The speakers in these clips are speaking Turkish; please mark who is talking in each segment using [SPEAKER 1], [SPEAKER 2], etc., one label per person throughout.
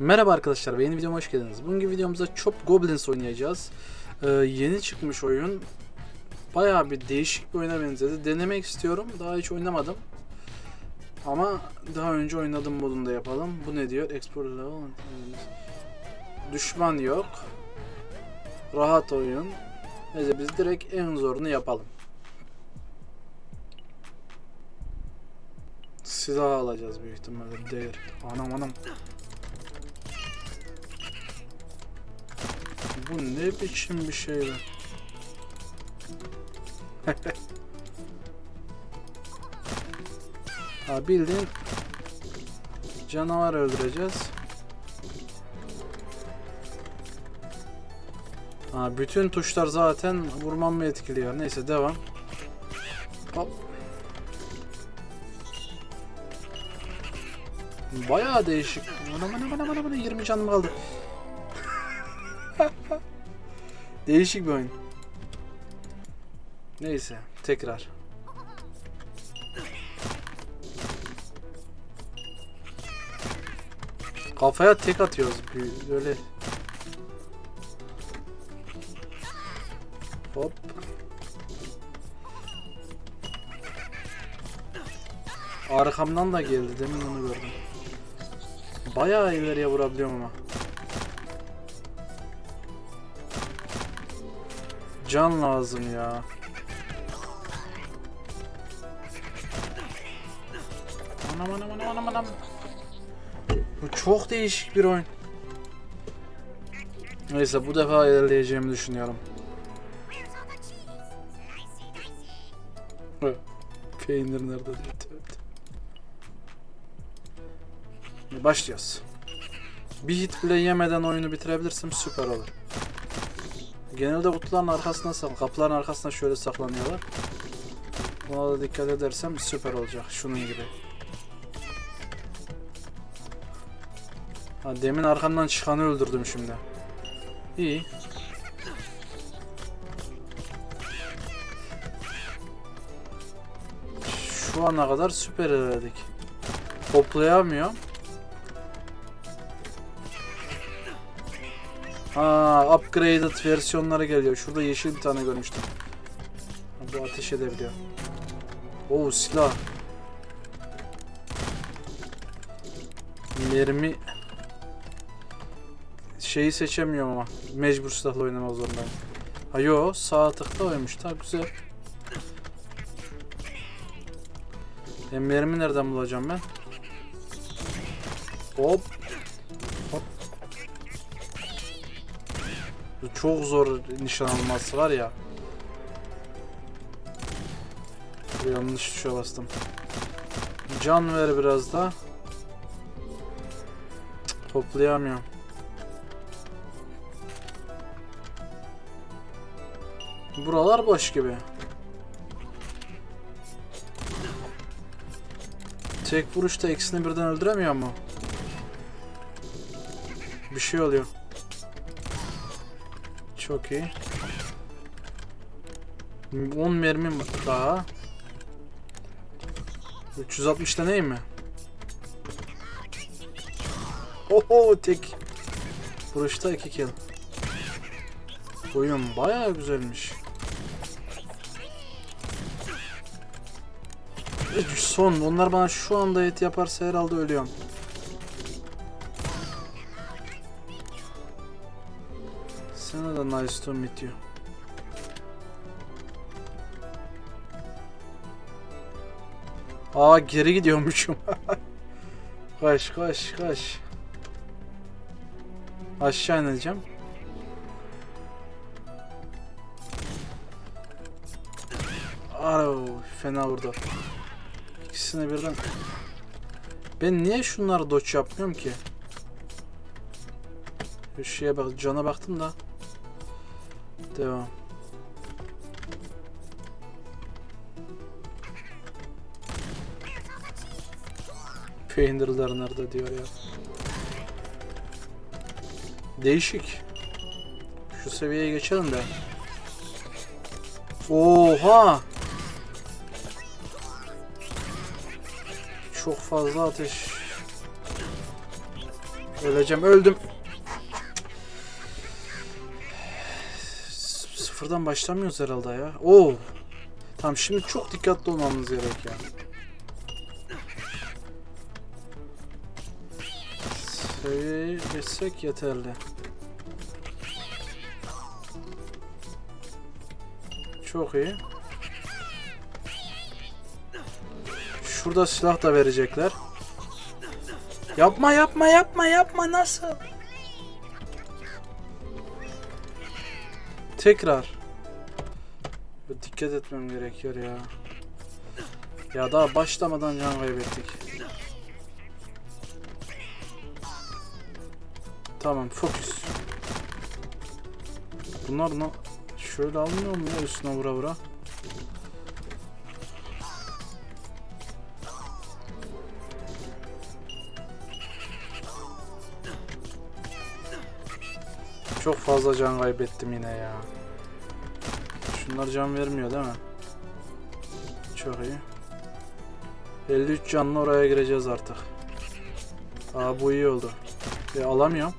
[SPEAKER 1] Merhaba arkadaşlar ve yeni videoma hoş geldiniz. Bugünkü videomuzda Chop Goblins oynayacağız. Ee, yeni çıkmış oyun. Bayağı bir değişik bir oyuna benzedi. Denemek istiyorum. Daha hiç oynamadım. Ama daha önce oynadım modunda yapalım. Bu ne diyor? Export level. Düşman yok. Rahat oyun. Neyse biz direkt en zorunu yapalım. Silah alacağız büyük ihtimalle. Değer. Anam anam. Bu ne biçim bir şey be? ha bildiğin canavar öldüreceğiz. Ha bütün tuşlar zaten vurmamı etkiliyor. Neyse devam. Hop. Bayağı değişik. Bana bana bana bana 20 canım kaldı. Değişik bir oyun. Neyse, tekrar. Kafaya tek atıyoruz böyle. Hop. Arkamdan da geldi demin onu gördüm. Bayağı ileriye vurabiliyorum ama. Can lazım ya. Anam anam anam anam anam. Bu çok değişik bir oyun. Neyse bu defa ilerleyeceğimi düşünüyorum. Peynir nerede. Şimdi Başlıyoruz. Bir hit bile yemeden oyunu bitirebilirsem süper olur. Genelde kutuların arkasına saklan, kapıların arkasına şöyle saklanıyorlar. Buna da dikkat edersem süper olacak. Şunun gibi. Ha, demin arkamdan çıkanı öldürdüm şimdi. İyi. Şu ana kadar süper ilerledik. Toplayamıyorum. Ha, upgraded versiyonları geliyor. Şurada yeşil bir tane görmüştüm. Ha, Bu ateş edebiliyor. Oo silah. Mermi şeyi seçemiyorum ama mecbur silahla oynamak zorundayım. Ha yo sağ tıkta oymuş. Ta güzel. E, mermi nereden bulacağım ben? Hop. Çok zor nişan alması var ya. Yanlış tuşa bastım. Can ver biraz da. Toplayamıyorum. Buralar boş gibi. Tek vuruşta ikisini birden öldüremiyor mu? Bir şey oluyor. Çok iyi. 10 mermim daha. 360 deneyim mi? Oho tek vuruşta 2 kill. Oyun bayağı güzelmiş. Son onlar bana şu anda et yaparsa herhalde ölüyorum. Nice to meet you. Aa geri gidiyormuşum. kaç kaç kaç. Aşağı ineceğim. Aro fena vurdu. İkisine birden. Ben niye şunları doç yapmıyorum ki? Bir şeye bak, cana baktım da. Devam. Peynirler nerede diyor ya. Değişik. Şu seviyeye geçelim de. Oha! Çok fazla ateş Öleceğim öldüm. Sıfırdan başlamıyoruz herhalde ya. Oo. Tamam şimdi çok dikkatli olmamız gerek ya. Seviyeyi geçsek yeterli. Çok iyi. Şurada silah da verecekler. Yapma yapma yapma yapma nasıl? Tekrar. Dikkat etmem gerekiyor ya. Ya daha başlamadan can kaybettik. Tamam fokus. Bunlar ne? Şöyle almıyor mu üstüne vura vura? Çok fazla can kaybettim yine ya. Şunlar can vermiyor değil mi? Çok iyi. 53 canlı oraya gireceğiz artık. Aa bu iyi oldu. E, alamıyorum.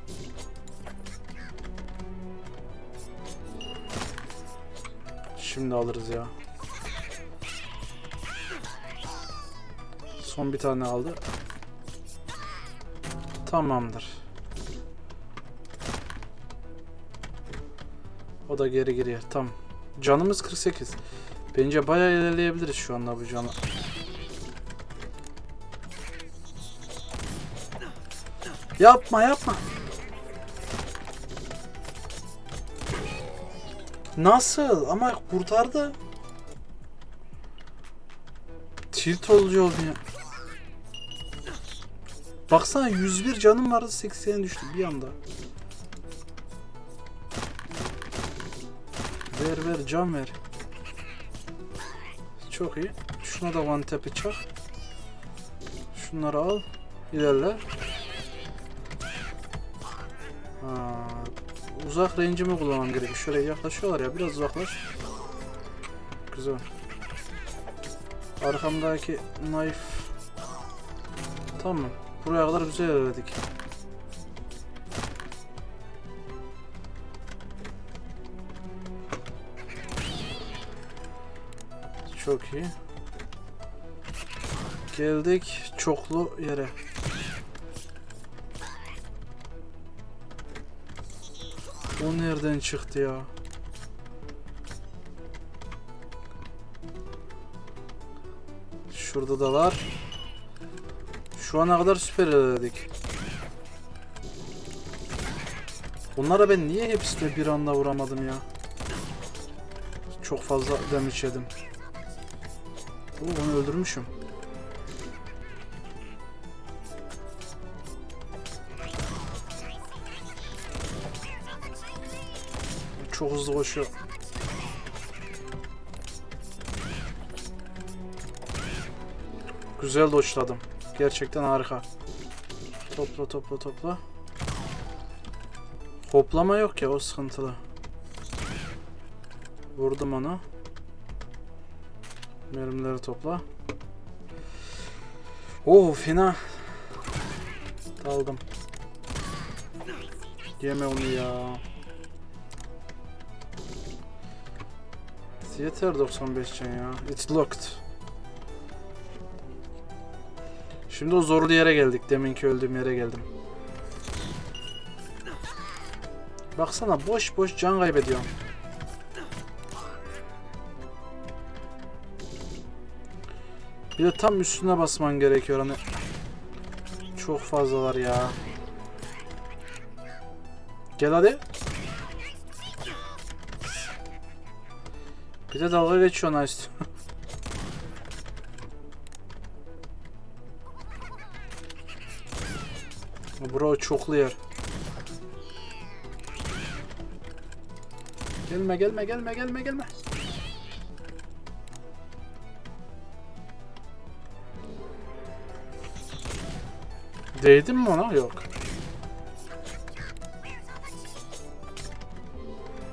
[SPEAKER 1] Şimdi alırız ya. Son bir tane aldı. Tamamdır. O da geri giriyor. Tam. Canımız 48. Bence bayağı ilerleyebiliriz şu anda bu canı. Yapma yapma. Nasıl? Ama kurtardı. Tilt olucu oldu ya. Baksana 101 canım vardı 80'e düştü bir anda. Ver can ver. Çok iyi. Şuna da one tap'i çak. Şunları al. İlerle. Ha, uzak range'imi kullanmam gerekiyor. Şöyle yaklaşıyorlar ya. Biraz uzaklaş. Güzel. Arkamdaki knife. Tamam. Buraya kadar güzel ilerledik. Çok iyi. Geldik çoklu yere. O nereden çıktı ya? Şurada da var. Şu ana kadar süper ilerledik. Bunlara ben niye hepsine bir anda vuramadım ya? Çok fazla damage yedim. Oo, onu öldürmüşüm. Çok hızlı koşuyor. Güzel doçladım. Gerçekten harika. Topla topla topla. Hoplama yok ya o sıkıntılı. Vurdum onu. Mermileri topla. Oo fena. Daldım. Yeme onu ya. Yeter 95 can ya. It's locked. Şimdi o zorlu yere geldik. Deminki öldüğüm yere geldim. Baksana boş boş can kaybediyorum. Bir de tam üstüne basman gerekiyor hani. Çok fazlalar ya. Gel hadi. Bir de dalga geçiyor nice. Bro çoklu yer. Gelme gelme gelme gelme gelme. Değdin mi ona? Yok.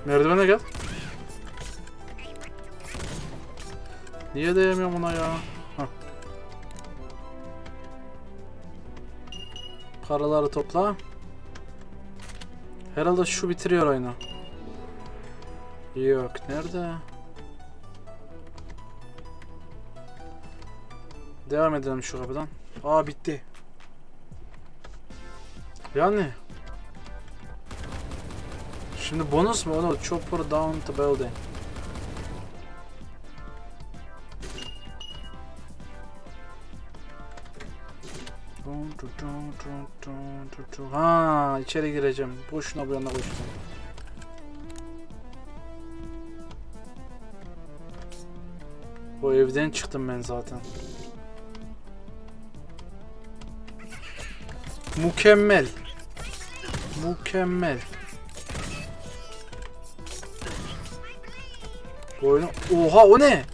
[SPEAKER 1] Merdivene gel. Niye değemiyorum ona ya? Hah. Paraları topla. Herhalde şu bitiriyor oyunu. Yok. Nerede? Devam edelim şu kapıdan. Aa bitti. Yani. Şimdi bonus mu? Onu chopper down the building. Ha içeri gireceğim. Boşuna bu yana koştum. O evden çıktım ben zaten. Mükemmel. Mükemmel. Bu. Oha o ne?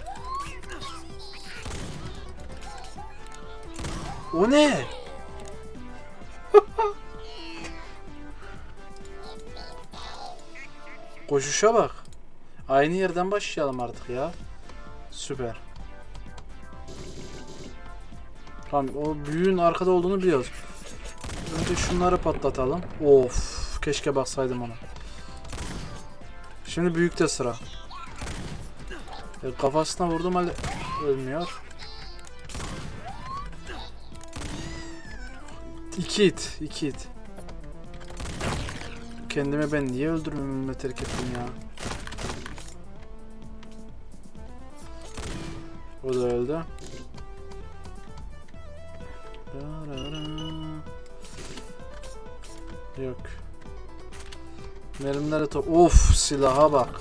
[SPEAKER 1] O ne? Koşuşa bak. Aynı yerden başlayalım artık ya. Süper. Tamam o büyüğün arkada olduğunu biliyoruz. Önce şunları patlatalım. Of, keşke baksaydım ona. Şimdi büyükte sıra. E, kafasına vurdum halde ölmüyor. İki it, iki it. Kendimi ben niye öldürmememi terk ettim ya? O da öldü. Yok. Mermileri top. Of silaha bak.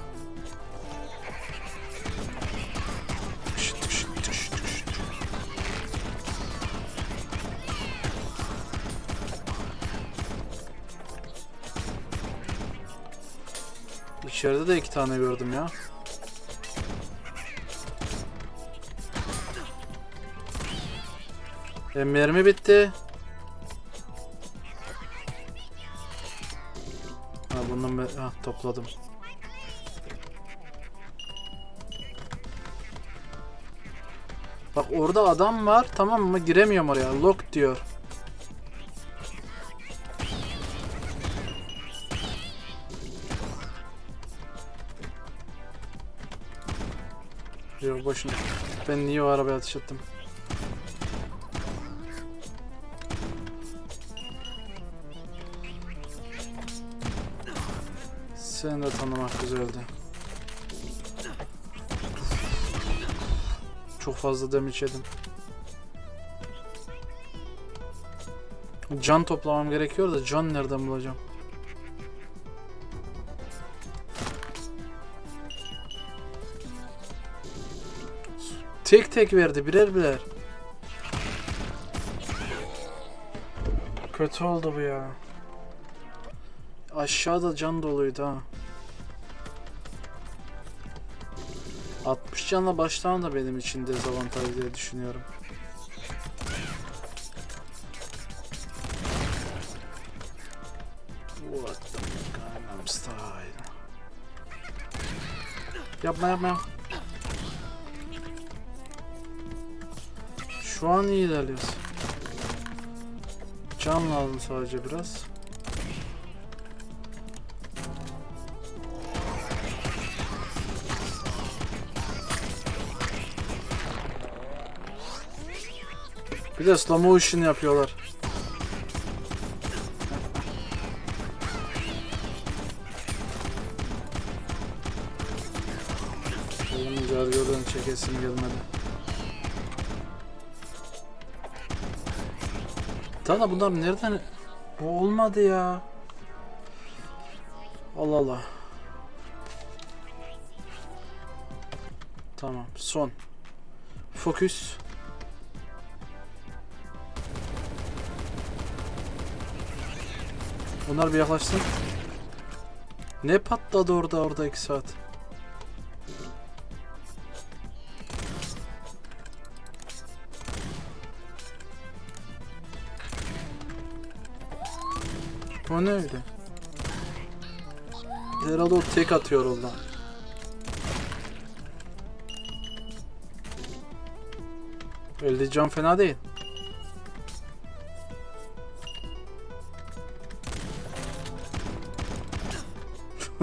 [SPEAKER 1] İçeride de iki tane gördüm ya. E, mermi bitti. Ha, topladım. Bak orada adam var tamam mı giremiyorum oraya lock diyor. Yok boşuna. Ben niye o arabaya ateş ettim? Seni de tanımak güzeldi. Çok fazla damage yedim. Can toplamam gerekiyor da can nereden bulacağım? Tek tek verdi birer birer. Kötü oldu bu ya. Aşağıda can doluydu ha. 60 canla baştan da benim için dezavantaj diye düşünüyorum. What the Gangnam Style. Yapma yapma. Şu an iyi ilerliyoruz. Can lazım sadece biraz. Bir de slow motion yapıyorlar. Benim gargörden çekesim gelmedi. Da bunlar nereden... Bu olmadı ya. Allah Allah. Tamam son. Fokus. Bunlar bir yaklaşsın. Ne patladı orada orada iki saat? O ne öyle? Herhalde o tek atıyor oradan. Elde can fena değil.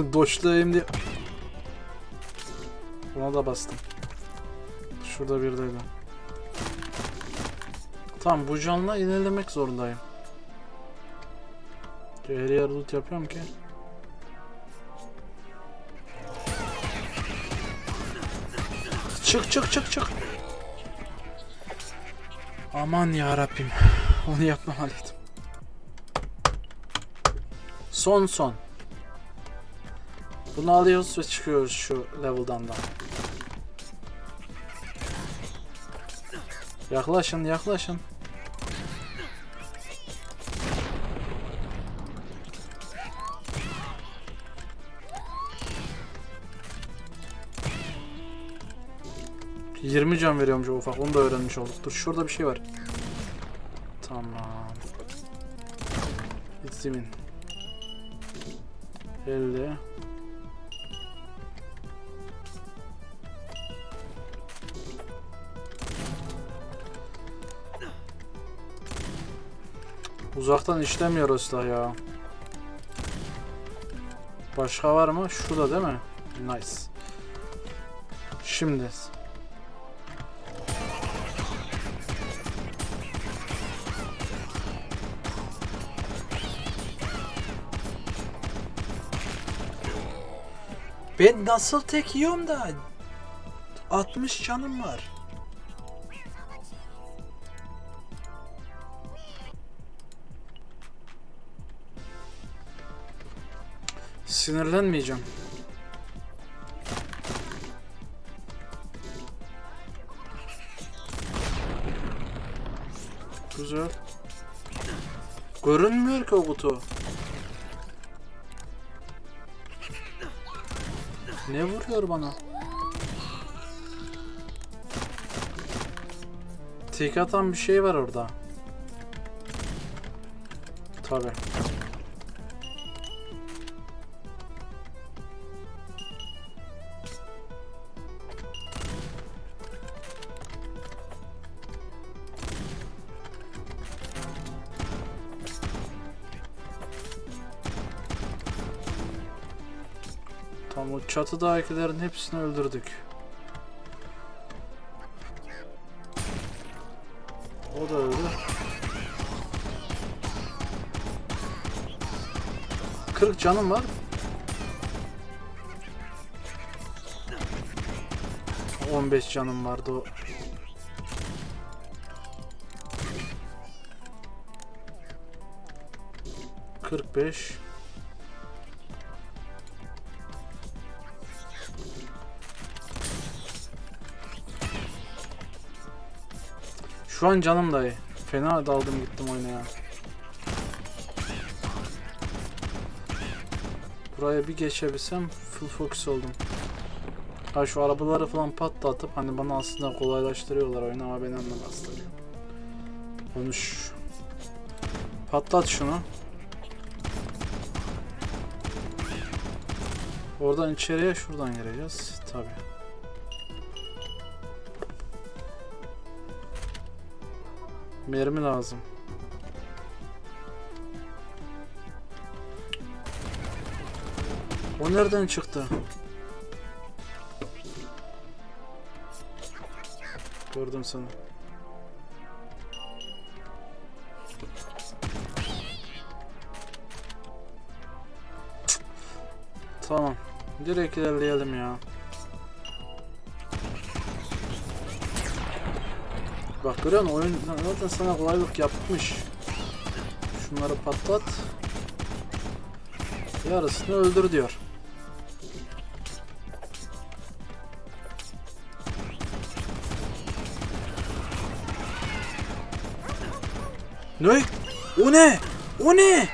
[SPEAKER 1] Doşlayayım diye. Buna da bastım. Şurada birdeydi. Tamam bu canla ilerlemek zorundayım. Her yer loot yapıyorum ki. Çık çık çık çık. Aman ya Rabbim. Onu yapmamalıydım. Son son. Bunu alıyoruz ve çıkıyoruz şu level'dan da. Yaklaşın yaklaşın. ...20 can veriyormuş ufak. Onu da öğrenmiş olduk. Dur şurada bir şey var. Tamam. It's even. 50. Uzaktan işlemiyor o silah ya. Başka var mı? Şurada değil mi? Nice. Şimdi. Ben nasıl tek yiyorum da 60 canım var. Sinirlenmeyeceğim. Güzel. Görünmüyor ki o kutu. Ne vuruyor bana? Tek atan bir şey var orada. Tabi. Çatıdakilerin hepsini öldürdük. O da öldü. 40 canım var. 15 canım vardı o. Kırk beş. Şu an canım dayı. Fena daldım gittim oyuna ya. Buraya bir geçebilsem full focus oldum. Ha şu arabaları falan patlatıp hani bana aslında kolaylaştırıyorlar oyunu ama beni anlamazlar. Konuş. Patlat şunu. Oradan içeriye şuradan gireceğiz. Tabi. Mermi lazım. O nereden çıktı? Gördüm seni. Tamam. Direkt ilerleyelim ya. Bak görüyor musun? Oyun zaten sana kolaylık yapmış. Şunları patlat. Yarısını öldür diyor. Ne? O ne? O ne?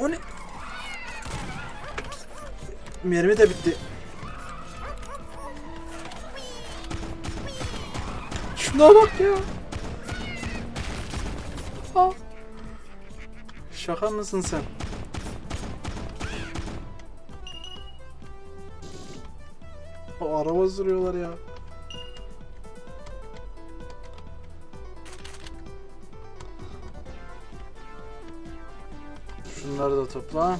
[SPEAKER 1] O ne? Mermi de bitti. Şuna bak ya. Aa. Şaka mısın sen? O araba sürüyorlar ya. Şunları da topla.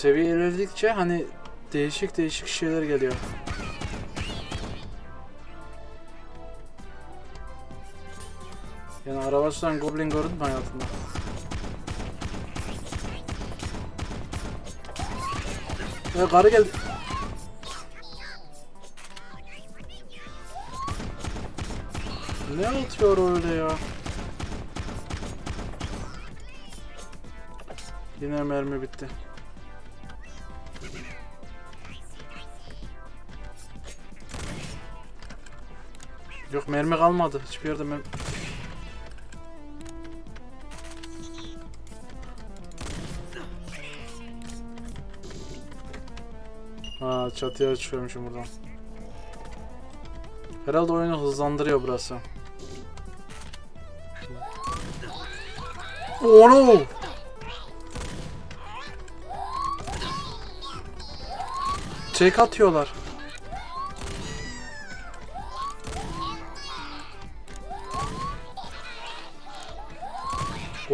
[SPEAKER 1] Seviye ilerledikçe hani değişik değişik şeyler geliyor. Yani araba goblin gördün mü? Ya karı geldi. Ne atıyor öyle ya? Yine mermi bitti. Yok mermi kalmadı. Hiçbir yerde mermi... Ha çatıya çıkıyormuşum buradan. Herhalde oyunu hızlandırıyor burası. Oh! Çek atıyorlar.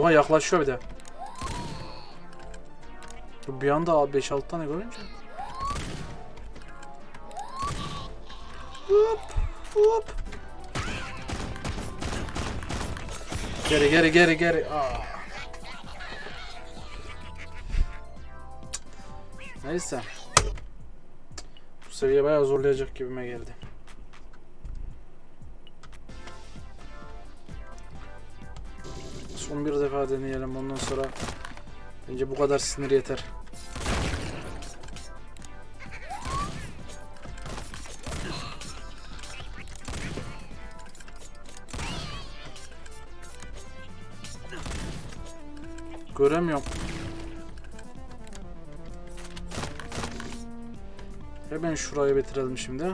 [SPEAKER 1] Oha yaklaşıyor bir de. Bir anda 5-6 tane görünce. Hop hop. Geri geri geri geri. Aa. Neyse. Bu seviye bayağı zorlayacak gibime geldi. Son bir defa deneyelim ondan sonra bence bu kadar sinir yeter. Göremiyorum. Hemen şurayı bitirelim şimdi.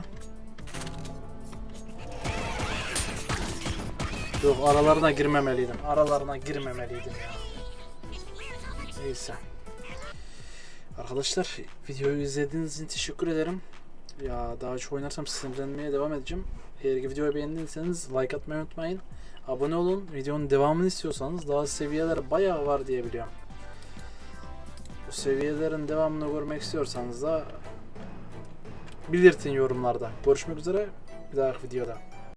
[SPEAKER 1] Yok aralarına girmemeliydim. Aralarına girmemeliydim ya. Neyse. Arkadaşlar videoyu izlediğiniz için teşekkür ederim. Ya daha çok oynarsam sinirlenmeye devam edeceğim. Eğer ki videoyu beğendiyseniz like atmayı unutmayın. Abone olun. Videonun devamını istiyorsanız daha seviyeler bayağı var diye biliyorum. Bu seviyelerin devamını görmek istiyorsanız da belirtin yorumlarda. Görüşmek üzere bir dahaki videoda.